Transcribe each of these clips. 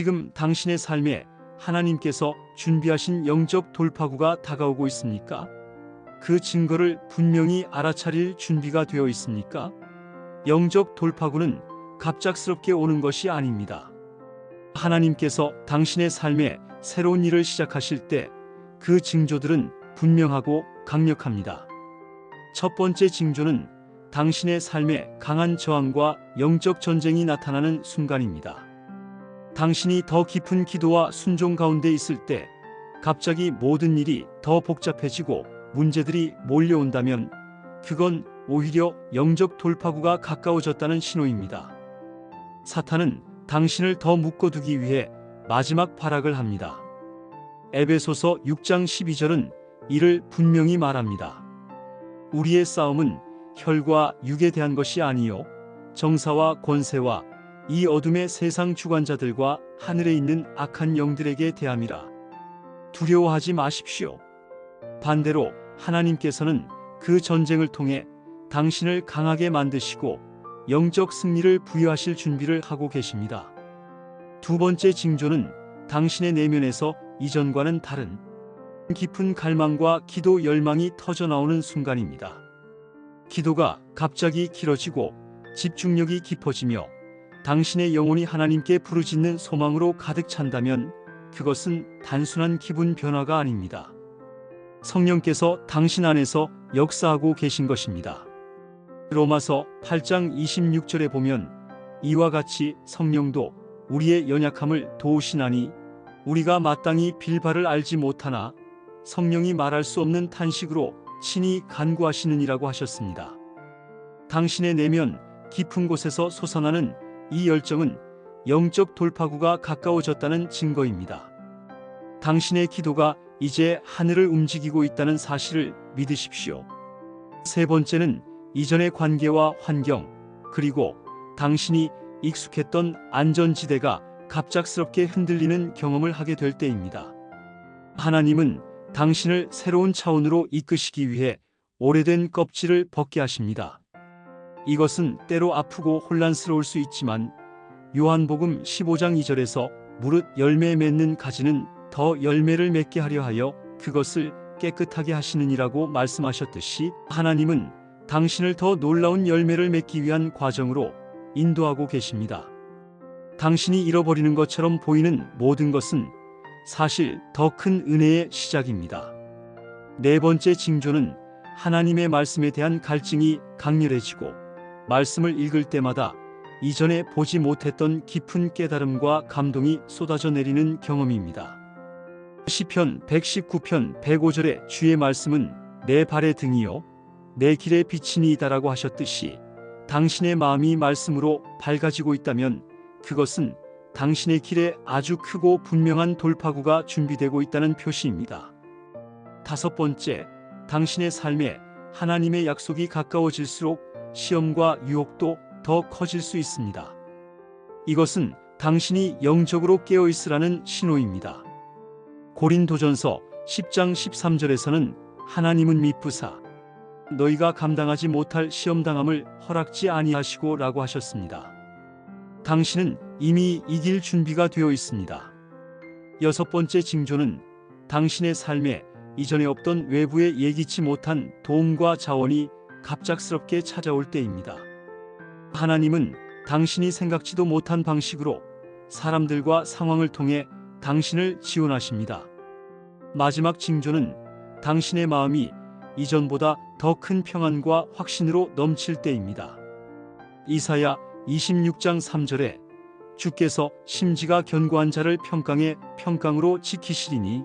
지금 당신의 삶에 하나님께서 준비하신 영적 돌파구가 다가오고 있습니까? 그 증거를 분명히 알아차릴 준비가 되어 있습니까? 영적 돌파구는 갑작스럽게 오는 것이 아닙니다. 하나님께서 당신의 삶에 새로운 일을 시작하실 때 그 징조들은 분명하고 강력합니다. 첫 번째 징조는 당신의 삶에 강한 저항과 영적 전쟁이 나타나는 순간입니다. 당신이 더 깊은 기도와 순종 가운데 있을 때 갑자기 모든 일이 더 복잡해지고 문제들이 몰려온다면 그건 오히려 영적 돌파구가 가까워졌다는 신호입니다. 사탄은 당신을 더 묶어두기 위해 마지막 발악을 합니다. 에베소서 6장 12절은 이를 분명히 말합니다. 우리의 싸움은 혈과 육에 대한 것이 아니요 정사와 권세와 이 어둠의 세상 주관자들과 하늘에 있는 악한 영들에게 대함이라. 두려워하지 마십시오. 반대로 하나님께서는 그 전쟁을 통해 당신을 강하게 만드시고 영적 승리를 부여하실 준비를 하고 계십니다. 두 번째 징조는 당신의 내면에서 이전과는 다른 깊은 갈망과 기도 열망이 터져 나오는 순간입니다. 기도가 갑자기 길어지고 집중력이 깊어지며 당신의 영혼이 하나님께 부르짖는 소망으로 가득 찬다면 그것은 단순한 기분 변화가 아닙니다. 성령께서 당신 안에서 역사하고 계신 것입니다. 로마서 8장 26절에 보면 이와 같이 성령도 우리의 연약함을 도우시나니 우리가 마땅히 빌바를 알지 못하나 성령이 말할 수 없는 탄식으로 친히 간구하시느니라고 하셨습니다. 당신의 내면 깊은 곳에서 솟아나는 이 열정은 영적 돌파구가 가까워졌다는 증거입니다. 당신의 기도가 이제 하늘을 움직이고 있다는 사실을 믿으십시오. 세 번째는 이전의 관계와 환경, 그리고 당신이 익숙했던 안전지대가 갑작스럽게 흔들리는 경험을 하게 될 때입니다. 하나님은 당신을 새로운 차원으로 이끄시기 위해 오래된 껍질을 벗게 하십니다. 이것은 때로 아프고 혼란스러울 수 있지만 요한복음 15장 2절에서 무릇 열매 맺는 가지는 더 열매를 맺게 하려 하여 그것을 깨끗하게 하시느니라고 말씀하셨듯이 하나님은 당신을 더 놀라운 열매를 맺기 위한 과정으로 인도하고 계십니다. 당신이 잃어버리는 것처럼 보이는 모든 것은 사실 더 큰 은혜의 시작입니다. 네 번째 징조는 하나님의 말씀에 대한 갈증이 강렬해지고 말씀을 읽을 때마다 이전에 보지 못했던 깊은 깨달음과 감동이 쏟아져 내리는 경험입니다. 시편 119편 105절의 주의 말씀은 내 발의 등이요 내 길의 빛이니이다라고 하셨듯이 당신의 마음이 말씀으로 밝아지고 있다면 그것은 당신의 길에 아주 크고 분명한 돌파구가 준비되고 있다는 표시입니다. 다섯 번째, 당신의 삶에 하나님의 약속이 가까워질수록 시험과 유혹도 더 커질 수 있습니다. 이것은 당신이 영적으로 깨어 있으라는 신호입니다. 고린도전서 10장 13절에서는 하나님은 미쁘사 너희가 감당하지 못할 시험당함을 허락지 아니하시고 라고 하셨습니다. 당신은 이미 이길 준비가 되어 있습니다. 여섯 번째 징조는 당신의 삶에 이전에 없던 외부의 예기치 못한 도움과 자원이 갑작스럽게 찾아올 때입니다. 하나님은 당신이 생각지도 못한 방식으로 사람들과 상황을 통해 당신을 지원하십니다. 마지막 징조는 당신의 마음이 이전보다 더 큰 평안과 확신으로 넘칠 때입니다. 이사야 26장 3절에 주께서 심지가 견고한 자를 평강의 평강으로 지키시리니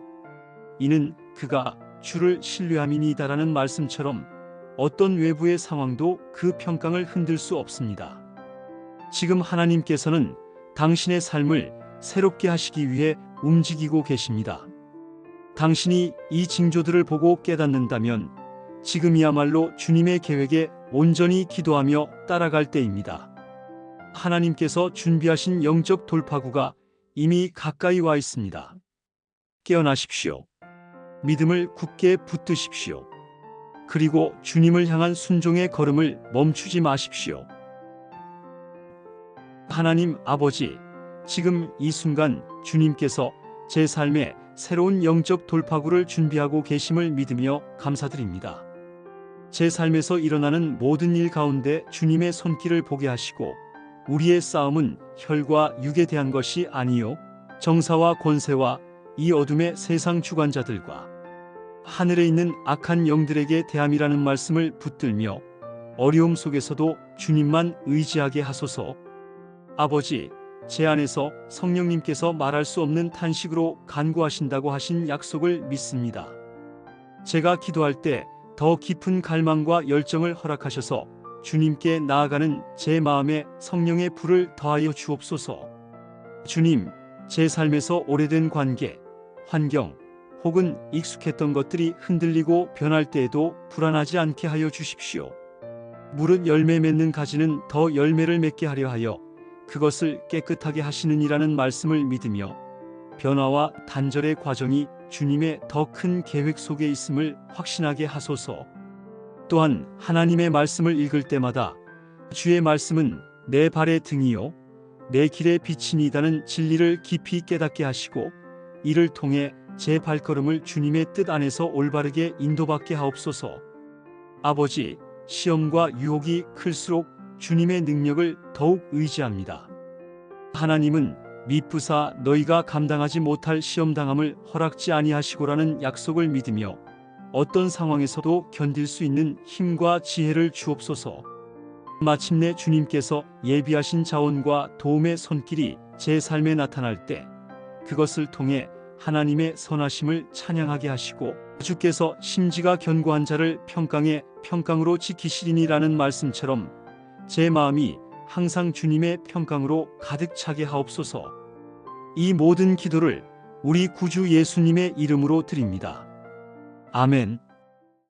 이는 그가 주를 신뢰함이니이다라는 말씀처럼 어떤 외부의 상황도 그 평강을 흔들 수 없습니다. 지금 하나님께서는 당신의 삶을 새롭게 하시기 위해 움직이고 계십니다. 당신이 이 징조들을 보고 깨닫는다면 지금이야말로 주님의 계획에 온전히 기도하며 따라갈 때입니다. 하나님께서 준비하신 영적 돌파구가 이미 가까이 와 있습니다. 깨어나십시오. 믿음을 굳게 붙드십시오. 그리고 주님을 향한 순종의 걸음을 멈추지 마십시오. 하나님 아버지, 지금 이 순간 주님께서 제 삶에 새로운 영적 돌파구를 준비하고 계심을 믿으며 감사드립니다. 제 삶에서 일어나는 모든 일 가운데 주님의 손길을 보게 하시고 우리의 싸움은 혈과 육에 대한 것이 아니요 정사와 권세와 이 어둠의 세상 주관자들과 하늘에 있는 악한 영들에게 대함이라는 말씀을 붙들며 어려움 속에서도 주님만 의지하게 하소서. 아버지, 제 안에서 성령님께서 말할 수 없는 탄식으로 간구하신다고 하신 약속을 믿습니다. 제가 기도할 때 더 깊은 갈망과 열정을 허락하셔서 주님께 나아가는 제 마음에 성령의 불을 더하여 주옵소서. 주님, 제 삶에서 오래된 관계, 환경, 혹은 익숙했던 것들이 흔들리고 변할 때에도 불안하지 않게 하여 주십시오. 무릇 열매 맺는 가지는 더 열매를 맺게 하려 하여 그것을 깨끗하게 하시느니라는 말씀을 믿으며 변화와 단절의 과정이 주님의 더 큰 계획 속에 있음을 확신하게 하소서. 또한 하나님의 말씀을 읽을 때마다 주의 말씀은 내 발의 등이요 내 길의 빛이니다는 진리를 깊이 깨닫게 하시고 이를 통해 제 발걸음을 주님의 뜻 안에서 올바르게 인도받게 하옵소서. 아버지, 시험과 유혹이 클수록 주님의 능력을 더욱 의지합니다. 하나님은 미쁘사 너희가 감당하지 못할 시험당함을 허락지 아니하시고라는 약속을 믿으며 어떤 상황에서도 견딜 수 있는 힘과 지혜를 주옵소서. 마침내 주님께서 예비하신 자원과 도움의 손길이 제 삶에 나타날 때 그것을 통해 하나님의 선하심을 찬양하게 하시고 주께서 심지가 견고한 자를 평강에 평강으로 지키시리니라는 말씀처럼 제 마음이 항상 주님의 평강으로 가득 차게 하옵소서. 이 모든 기도를 우리 구주 예수님의 이름으로 드립니다. 아멘.